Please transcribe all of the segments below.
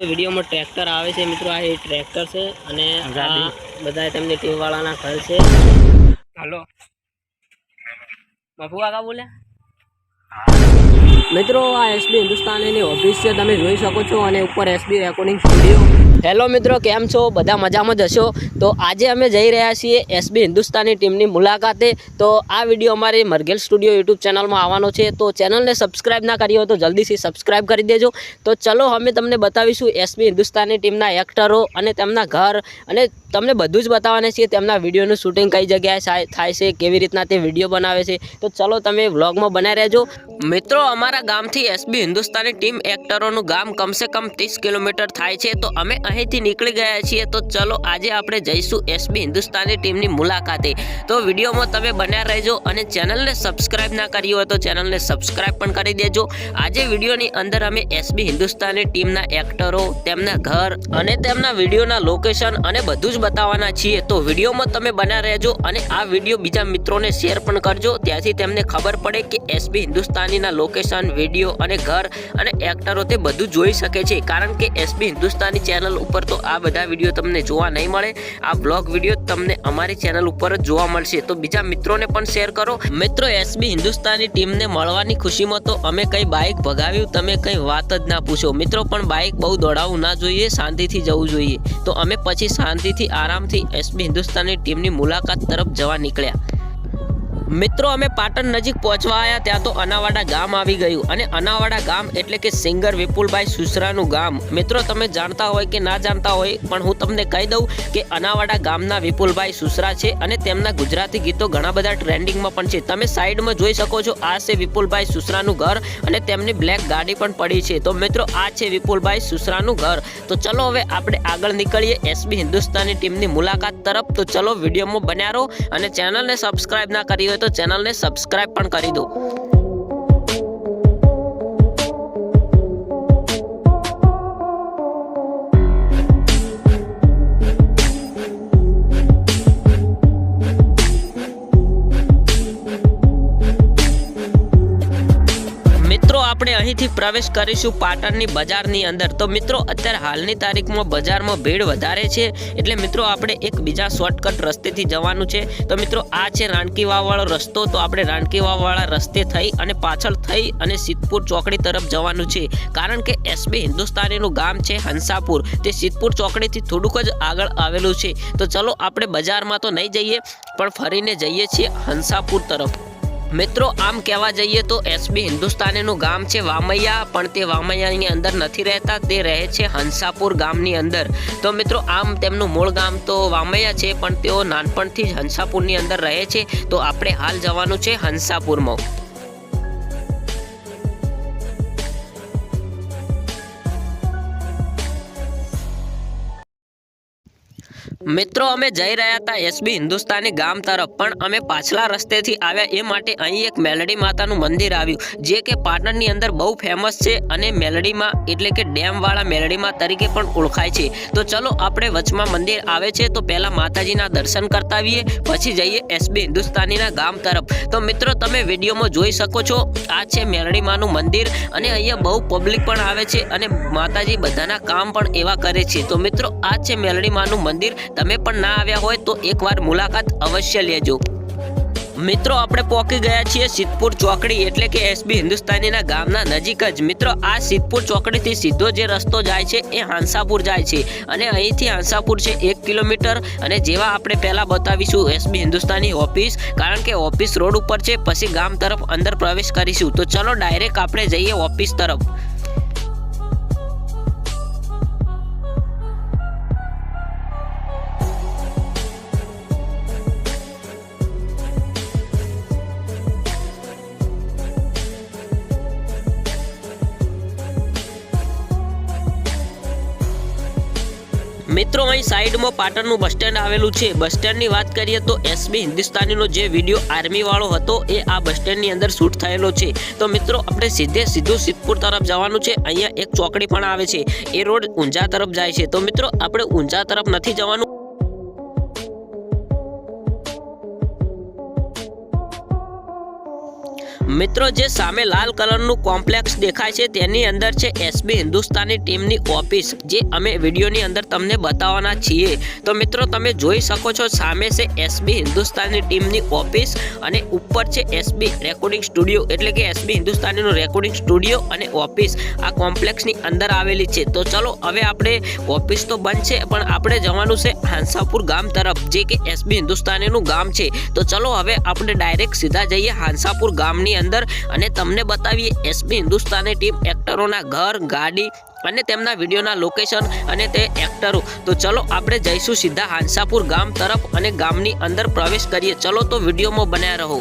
વિડીયોમાં ટ્રેક્ટર આવે છે મિત્રો આ એ ટ્રેક્ટર છે અને આ બધા તેમની ટીમ વાળાના ઘર છે. હાલો. મફુ કાકા બોલે. મિત્રો આ એસબી હિન્દુસ્તાનીની ઓફિસ છે તમે જોઈ શકો છો અને ઉપર એસબી રેકોર્ડિંગ સ્ટુડિયો. હેલો મિત્રો, કેમ છો? બધા મજામાં જ હશો? તો આજે અમે જઈ રહ્યા છીએ એસબી હિન્દુસ્તાની ટીમની મુલાકાતે. તો આ વીડિયો અમારી મરઘેલ સ્ટુડિયો યુટ્યુબ ચેનલમાં આવવાનો છે. તો ચેનલને સબસ્ક્રાઈબ ના કરી હોય તો જલ્દીથી સબસ્ક્રાઈબ કરી દેજો. તો ચલો, અમે તમને બતાવીશું એસબી હિન્દુસ્તાની ટીમના એક્ટરો અને તેમના ઘર અને તમને બધું જ બતાવવાના છીએ, તેમના વિડીયોનું શૂટિંગ કઈ જગ્યાએ થાય છે, કેવી રીતના તે વીડિયો બનાવે છે, તો ચલો તમે વ્લોગમાં બનાવી રહેજો. મિત્રો, અમારા ગામથી એસબી હિન્દુસ્તાની ટીમ એક્ટરોનું ગામ કમસે કમ ત્રીસ કિલોમીટર થાય છે, તો અમે અહીંથી નીકળી ગયા છીએ, તો ચલો આજે આપણે જઈશું એસબી હિન્દુસ્તાની ટીમની મુલાકાતે. તો વિડીયોમાં તમે બન્યા રહેજો અને ચેનલને સબસ્ક્રાઈબ ના કરી હોય તો ચેનલને સબસ્ક્રાઈબ પણ કરી દેજો. આજે વિડીયોની અંદર અમે એસબી હિન્દુસ્તાની ટીમના એક્ટરો, તેમના ઘર અને તેમના વિડીયોના લોકેશન અને બધું જ બતાવવાના છીએ. તો વિડીયોમાં તમે બના રહેજો અને આ વીડિયો બીજા મિત્રોને શેર પણ કરજો. ત્યાંથી તેમને ખબર પડે કે એસબી હિન્દુસ્તાનીના લોકેશન વીડિયો અને ઘર અને એક્ટરો તે બધું જોઈ શકે છે. કારણ કે એસબી હિન્દુસ્તાની ચેનલ ઉપર તો આ બધા વીડિયો તમને જોવા નહીં મળે. આ બ્લોગ વીડિયો તમને અમારી ચેનલ ઉપર જ જોવા મળશે. તો બીજા મિત્રોને પણ શેર કરો. મિત્રો એસબી હિન્દુસ્તાની ટીમને મળવાની ખુશીમાં તો અમે કંઈ બાઇક ભગાવ્યું? તમે કંઈ વાત જ ના પૂછો. મિત્રો, પણ બાઇક બહુ દોડાવવું ના જોઈએ, શાંતિથી જવું જોઈએ. તો અમે પછી શાંતિથી આરામથી એસબી હિન્દુસ્તાની ટીમની મુલાકાત તરફ જવા નીકળ્યા. મિત્રો, અમે પાટણ નજીક પહોંચવા આવ્યા ત્યાં તો અનાવાડા ગામ આવી ગયું. અને અનાવાડા ગામ એટલે કે સિંગર વિપુલભાઈ સુસરાનું ગામ. મિત્રો, તમે જાણતા હોય કે ના જાણતા હોય, પણ હું તમને કહી દઉં કે અનાવાડા ગામના વિપુલભાઈ સુસરા છે અને તેમના ગુજરાતી ગીતો ઘણા બધા ટ્રેન્ડિંગમાં પણ છે. તમે સાઈડમાં જોઈ શકો છો, આ છે વિપુલભાઈ સુસરાનું ઘર અને તેમની બ્લેક ગાડી પણ પડી છે. તો મિત્રો, આ છે વિપુલભાઈ સુસરાનું ઘર. તો ચલો હવે આપણે આગળ નીકળીએ એસબી હિન્દુસ્તાની ટીમની મુલાકાત તરફ. તો ચલો વિડીયોમાં બન્યા રહો અને ચેનલને સબસ્ક્રાઇબ ના કરી હોય તો ચેનલને સબસ્ક્રાઇબ પણ કરી દો. આપણે અહીંથી પ્રવેશ કરીશું પાટણની બજારની અંદર. તો મિત્રો, અત્યારે હાલની તારીખમાં બજારમાં ભીડ વધારે છે. એટલે મિત્રો, આપણે એક બીજા શોર્ટકટ રસ્તેથી જવાનું છે. તો મિત્રો, આ છે રાણકીવાવાળો રસ્તો. તો આપણે રાણકીવાવાળા રસ્તે થઈ અને પાછળ થઈ અને સિદ્ધપુર ચોકડી તરફ જવાનું છે. કારણ કે એસબી હિન્દુસ્તાનીનું ગામ છે હંસાપુર. તે સિદ્ધપુર ચોકડીથી થોડુંક જ આગળ આવેલું છે. તો ચલો, આપણે બજારમાં તો નહીં જઈએ, પણ ફરીને જઈએ છીએ હંસાપુર તરફ. મિત્રો, આમ કહેવા જઈએ તો એસબી હિન્દુસ્તાનીનું ગામ છે વામૈયા, પણ તે વામૈયાની અંદર નથી રહેતા, તે રહે છે હંસાપુર ગામની અંદર. તો મિત્રો, આમ તેમનું મૂળ ગામ તો વામૈયા છે, પણ તેઓ નાનપણથી જ હંસાપુરની અંદર રહે છે. તો આપણે હાલ જવાનું છે હંસાપુરમાં. મિત્રો, અમે જઈ રહ્યા હતા એસબી હિન્દુસ્તાની ગામ તરફ, પણ અમે પાછલા રસ્તેથી આવ્યા એ માટે અહીં એક મેલડી માતાનું મંદિર આવ્યું, જે કે પાટણની અંદર બહુ ફેમસ છે અને મેલડીમાં, એટલે કે ડેમવાળા મેલડીમાં તરીકે પણ ઓળખાય છે. તો ચલો આપણે વચમાં મંદિર આવે છે, તો પહેલાં માતાજીના દર્શન કરતા આવીએ, પછી જઈએ એસબી હિન્દુસ્તાનીના ગામ તરફ. તો મિત્રો, તમે વિડીયોમાં જોઈ શકો છો, આ છે મેલડીમાનું મંદિર અને અહીંયા બહુ પબ્લિક પણ આવે છે અને માતાજી બધાના કામ પણ એવા કરે છે. તો મિત્રો, આ છે મેલડીમાનું મંદિર તમે પણ ના આવ્યા હોય તો એકવાર મુલાકાત અવશ્ય લેજો. મિત્રો, આપણે પહોંચી ગયા છીએ સિદ્ધપુર ચોકડી એટલે કે એસબી હિન્દુસ્તાનીના ગામના નજીક જ. મિત્રો, આ સિદ્ધપુર ચોકડીથી સીધો જે રસ્તો જાય છે એ હાંસાપુર જાય છે અને અહીંથી હાંસાપુર છે એક કિલોમીટર અને જેવા આપણે પહેલાં બતાવીશું એસબી હિન્દુસ્તાની ઓફિસ, કારણ કે ઓફિસ રોડ ઉપર છે, પછી ગામ તરફ અંદર પ્રવેશ કરીશું. તો ચલો ડાયરેક્ટ આપણે જઈએ ઓફિસ તરફ. મિત્રો, અહીં સાઈડમાં પાટણનું બસ સ્ટેન્ડ આવેલું છે. બસ સ્ટેન્ડની વાત કરીએ તો એસબી હિન્દુસ્તાનીનો જે વીડિયો આર્મી વાળો હતો, એ આ બસ સ્ટેન્ડની અંદર શૂટ થયેલો છે. તો મિત્રો, આપણે સીધે સીધું સિદ્ધપુર તરફ જવાનું છે. અહીંયા એક ચોકડી પણ આવે છે. એ રોડ ઊંઝા તરફ જાય છે. તો મિત્રો, આપણે ઊંઝા તરફ નથી જવાનું. મિત્રો, જે સામે લાલ કલરનું કોમ્પ્લેક્સ દેખાય છે, તેની અંદર છે એસબી હિન્દુસ્તાની ટીમની ઓફિસ, જે અમે વિડીયોની અંદર તમને બતાવવાના છીએ. તો મિત્રો, તમે જોઈ શકો છો, સામે છે એસબી હિન્દુસ્તાની ટીમની ઓફિસ અને ઉપર છે એસબી રેકોર્ડિંગ સ્ટુડિયો, એટલે કે એસબી હિન્દુસ્તાનીનું રેકોર્ડિંગ સ્ટુડિયો અને ઓફિસ આ કોમ્પ્લેક્સની અંદર આવેલી છે. તો ચલો, હવે આપણે ઓફિસ તો બંધ છે, પણ આપણે જવાનું છે હાંસાપુર ગામ તરફ, જે કે એસબી હિન્દુસ્તાનીનું ગામ છે. તો ચલો, હવે આપણે ડાયરેક્ટ સીધા જઈએ હાંસાપુર ગામની અંદર. અને તમને બતાવીએ એસબી હિન્દુસ્તાની ટીમ એક્ટરોના ઘર, ગાડી અને તેમના વિડીયોના લોકેશન અને તે એક્ટરો. તો ચલો આપણે જઈશું સીધા હાંસાપુર ગામ તરફ અને ગામની અંદર પ્રવેશ કરીએ. ચલો તો વિડીયોમાં બન્યા રહો.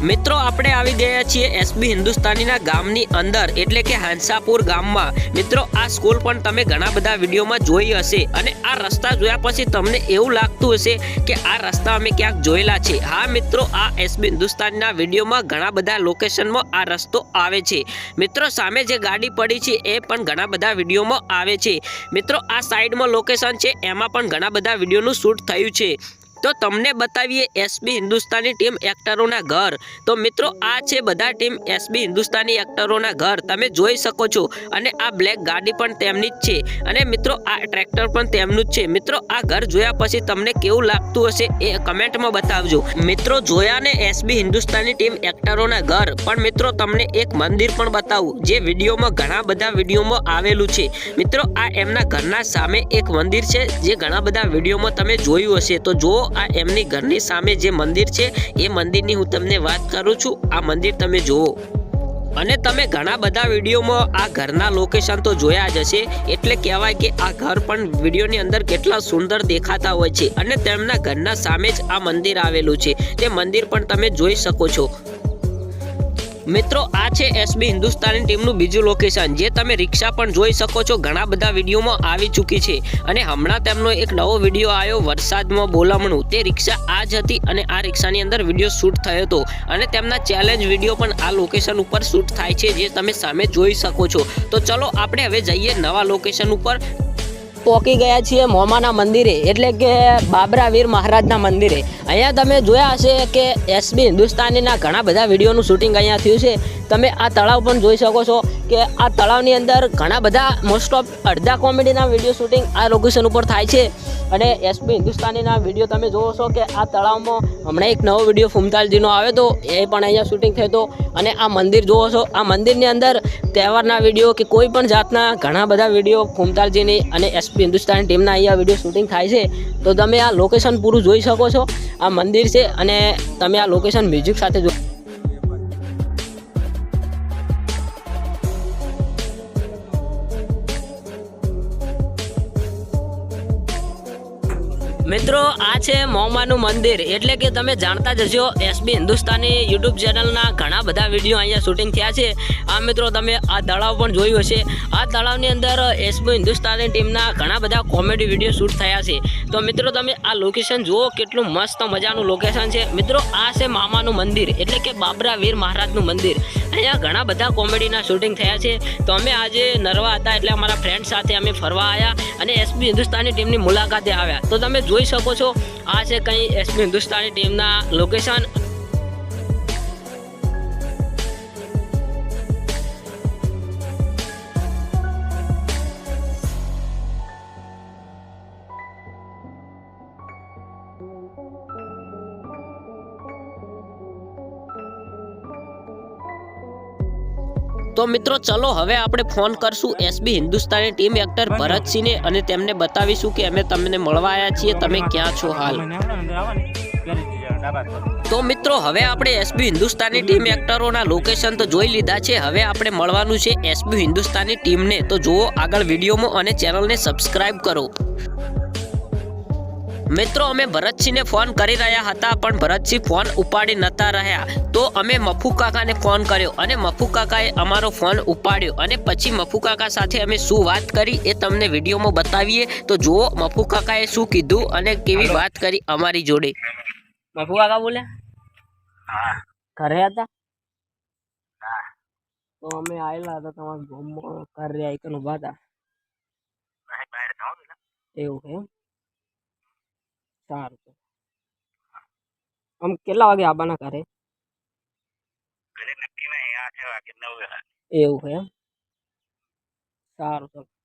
મિત્રો, આપણે આવી ગયા છીએ એસબી હિન્દુસ્તાનીના ગામની અંદર, એટલે કે હાંસાપુર ગામમાં. મિત્રો, આ સ્કૂલ પણ તમે ઘણા બધા વિડીયોમાં જોઈ હશે અને આ રસ્તા જોયા પછી તમને એવું લાગતું હશે કે આ રસ્તા અમે ક્યાંક જોયેલા છે. હા, મિત્રો, આ એસબી હિન્દુસ્તાનીના વિડીયોમાં ઘણા બધા લોકેશનમાં આ રસ્તો આવે છે. મિત્રો, સામે જે ગાડી પડી છે, એ પણ ઘણા બધા વિડીયોમાં આવે છે. મિત્રો, આ સાઈડમાં લોકેશન છે, એમાં પણ ઘણા બધા વિડીયોનું શૂટ થયું છે. તો તમને બતાવીએ એસબી હિન્દુસ્તાની ટીમ એક્ટરોના ઘર. તો મિત્રો, આ છે બધા ટીમ એસબી હિન્દુસ્તાની એક્ટરોના ઘર. તમે જોઈ શકો છો. અને આ બ્લેક ગાડી પણ તેમની જ છે. અને મિત્રો, આ ટ્રેક્ટર પણ તેમનું જ છે. મિત્રો, આ ઘર જોયા પછી તમને કેવું લાગતું હશે એ કમેન્ટમાં બતાવજો. મિત્રો, જોયા ને એસબી હિન્દુસ્તાની ટીમ એક્ટરોના ઘર. પણ મિત્રો, તમને એક મંદિર પણ બતાવું, જે વિડીયોમાં ઘણા બધા વિડીયોમાં આવેલું છે. મિત્રો, આ એમના ઘરના સામે એક મંદિર છે, જે ઘણા બધા વિડીયોમાં તમે જોયું હશે. તો જુઓ આ એમની ઘરની સામે જે મંદિર છે, એ મંદિરની હું તમને વાત કરું છું. આ મંદિર તમે જુઓ. અને તમે ઘણા બધા વિડીયોમાં આ ઘરના લોકેશન તો જોયા જ હશે. એટલે કહેવાય કે આ ઘર પણ વિડીયોની અંદર કેટલા સુંદર દેખાતા હોય છે. અને તેમના ઘરના સામે જ આ મંદિર આવેલું છે. તે મંદિર પણ તમે જોઈ શકો છો. મિત્રો, આ છે એસબી હિન્દુસ્તાની ટીમનું બીજું લોકેશન જે તમે રિક્ષા પણ જોઈ શકો છો. ઘણા બધા વિડીયોમાં આવી ચૂકી છે. અને હમણાં તેમનો એક નવો વીડિયો આવ્યો, વરસાદમાં બોલામણું. તે રિક્ષા આ જ હતી અને આ રિક્ષાની અંદર વીડિયો શૂટ થયો હતો. અને તેમના ચેલેન્જ વીડિયો પણ આ લોકેશન ઉપર શૂટ થાય છે, જે તમે સામે જોઈ શકો છો. તો ચલો, આપણે હવે જઈએ નવા લોકેશન ઉપર. પહોંચી ગયા છીએ મોમાના મંદિરે. એટલે કે બાબરા વીર મહારાજના મંદિરે. અહીંયા તમે જોયા હશે કે એસબી હિન્દુસ્તાનીના ઘણા બધા વિડીયોનું શૂટિંગ અહીંયા થયું છે. તમે આ તળાવ પણ જોઈ શકો છો કે આ તળાવની અંદર ઘણા બધા મોસ્ટ ઓફ અડધા કોમેડીના વીડિયો શૂટિંગ આ લોકેશન ઉપર થાય છે. અને એસપી હિન્દુસ્તાનીના વીડિયો તમે જોવો છો કે આ તળાવમાં હમણાં એક નવો વીડિયો ફૂમતાલજીનો આવ્યો હતો એ પણ અહીંયા શૂટિંગ થયો અને આ મંદિર જોવો છો, આ મંદિરની અંદર તહેવારના વીડિયો કે કોઈ પણ જાતના ઘણા બધા વીડિયો ફૂમતાલજીની અને એસપી હિન્દુસ્તાની ટીમના અહીંયા વીડિયો શૂટિંગ થાય છે. તો તમે આ લોકેશન પૂરું જોઈ શકો છો. આ મંદિર છે અને તમે આ લોકેશન મ્યુઝિક સાથે જો મિત્રો, આ છે મોમાનું મંદિર. એટલે કે તમે જાણતા જ હશો, એસબી હિન્દુસ્તાની યુટ્યુબ ચેનલના ઘણા બધા વીડિયો અહીંયા શૂટિંગ થયા છે. આ મિત્રો, તમે આ તળાવ પણ જોયું હશે. આ તળાવની અંદર એસબી હિન્દુસ્તાની ટીમના ઘણા બધા કોમેડી વીડિયો શૂટ થયા છે. તો મિત્રો, તમે આ લોકેશન જુઓ, કેટલું મસ્ત મજાનું લોકેશન છે. મિત્રો, આ છે મામાનું મંદિર. એટલે કે બાબરા વીર મહારાજનું મંદિર. અહીંયા ઘણા બધા કોમેડીના શૂટિંગ થયા છે. તો અમે આજે નરવા હતા એટલે અમારા ફ્રેન્ડ સાથે અમે ફરવા આવ્યા અને એસબી હિન્દુસ્તાની ટીમની મુલાકાતે આવ્યા. તો તમે જોઈ શકો છો, આ છે કંઈ એસબી હિન્દુસ્તાની ટીમના લોકેશન તો મિત્રો ચલો હવે આપણે ફોન કરશું એસબી હિન્દુસ્તાની ટીમ એક્ટર ભરતસિંહને અને તેમને બતાવીશું કે અમે તમને મળવા આવ્યા છીએ. તમે ક્યાં છો હાલ? તો મિત્રો હવે આપણે એસબી હિન્દુસ્તાની ટીમ એક્ટરોના લોકેશન તો જોઈ લીધા છે. હવે આપણે મળવાનું છે એસબી હિન્દુસ્તાની ટીમને. તો જુઓ આગળ વિડીયોમાં અને ચેનલને સબસ્ક્રાઈબ કરો. મિત્રો અમે ભરતસિંહને ફોન કરી રહ્યા હતા પણ ભરતસિંહ ફોન ઉપાડી નતા રહ્યા. તો અમે મફુ કાકાને ફોન કર્યો અને મફુ કાકાએ અમારો ફોન ઉપાડ્યો અને પછી મફુ કાકા સાથે અમે શું વાત કરી એ તમને વિડીયોમાં બતાવીએ. તો જુઓ મફુ કાકાએ શું કીધું અને કેવી વાત કરી અમારી જોડે. મફુ કાકા બોલ્યા ઘરે હતા? તો અમે આવેલા હતા તમારા ગામમાં ઘરે આઈકન ઊભા હતા. એવું એમ? સારું આમ કેટલા વાગે આવવાના ઘરે ઘરે નક્કી નહીં આઠ વાગે નવ વાગે એવું છે એમ સારું ચાલો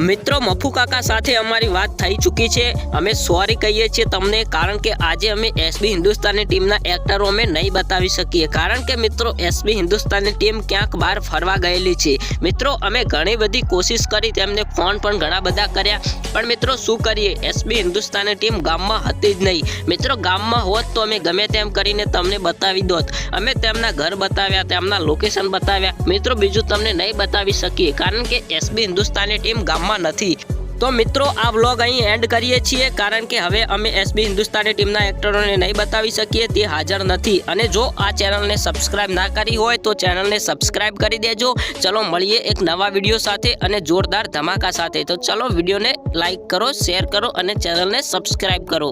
મિત્રો, મફુ કાકા સાથે અમારી વાત થઈ ચૂકી છે. અમે સોરી કહીએ છીએ તમને, કારણ કે આજે અમે એસબી હિન્દુસ્તાની ટીમના એક્ટરો અમે નહીં બતાવી શકીએ. કારણ કે મિત્રો એસબી હિન્દુસ્તાની ટીમ ક્યાંક બહાર ફરવા ગયેલી છે. મિત્રો, અમે ઘણી બધી કોશિશ કરી, તેમને ફોન પણ ઘણા બધા કર્યા. પણ મિત્રો, શું કરીએ? એસબી હિન્દુસ્તાની ટીમ ગામમાં હતી જ નહીં. મિત્રો, ગામમાં હોત તો અમે ગમે તેમ કરીને તમને બતાવી દોત. અમે તેમના ઘર બતાવ્યા, તેમના લોકેશન બતાવ્યા. મિત્રો, બીજું તમને નહીં બતાવી શકીએ, કારણ કે એસબી હિન્દુસ્તાની ટીમ ગામમાં નથી. તો મિત્રો, આ વ્લોગ અહીં એન્ડ કરીએ છીએ કારણ કે હવે અમે એસબી હિન્દુસ્તાની ટીમના એક્ટરોને નહીં બતાવી શકીએ, તે હાજર નથી. અને જો આ ચેનલને સબસ્ક્રાઇબ ના કરી હોય, તો ચેનલને સબસ્ક્રાઇબ કરી દેજો. ચલો, મળીએ એક નવા વીડિયો સાથે અને જોરદાર ધમાકા સાથે. તો ચલો વિડીયોને લાઇક કરો શેર કરો અને ચેનલને સબસ્ક્રાઇબ કરો.